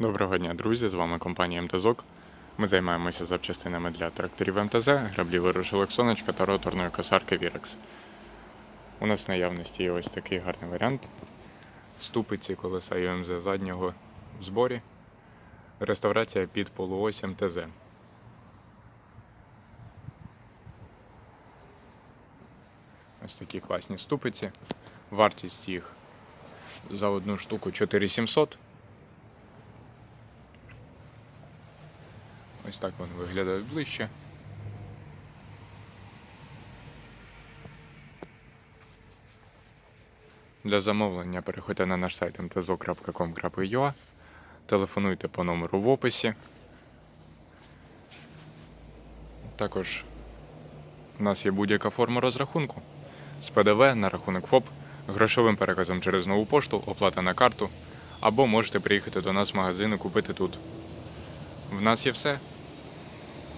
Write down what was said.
Доброго дня, друзі! З вами компанія МТЗОК. Ми займаємося запчастинами для тракторів МТЗ, граблів вирушилок сонечка та роторної косарки Вірекс. У нас в наявності є ось такий гарний варіант. Ступиці колеса ЮМЗ заднього в зборі. Реставрація під полуось МТЗ. Ось такі класні ступиці. Вартість їх за одну штуку 4700. Ось так вони виглядають ближче. Для замовлення переходьте на наш сайт mtzo.com.ua, телефонуйте по номеру в описі. Також у нас є будь-яка форма розрахунку з ПДВ на рахунок ФОП, грошовим переказом через нову пошту, оплата на карту, або можете приїхати до нас в магазин і купити тут. В нас є все.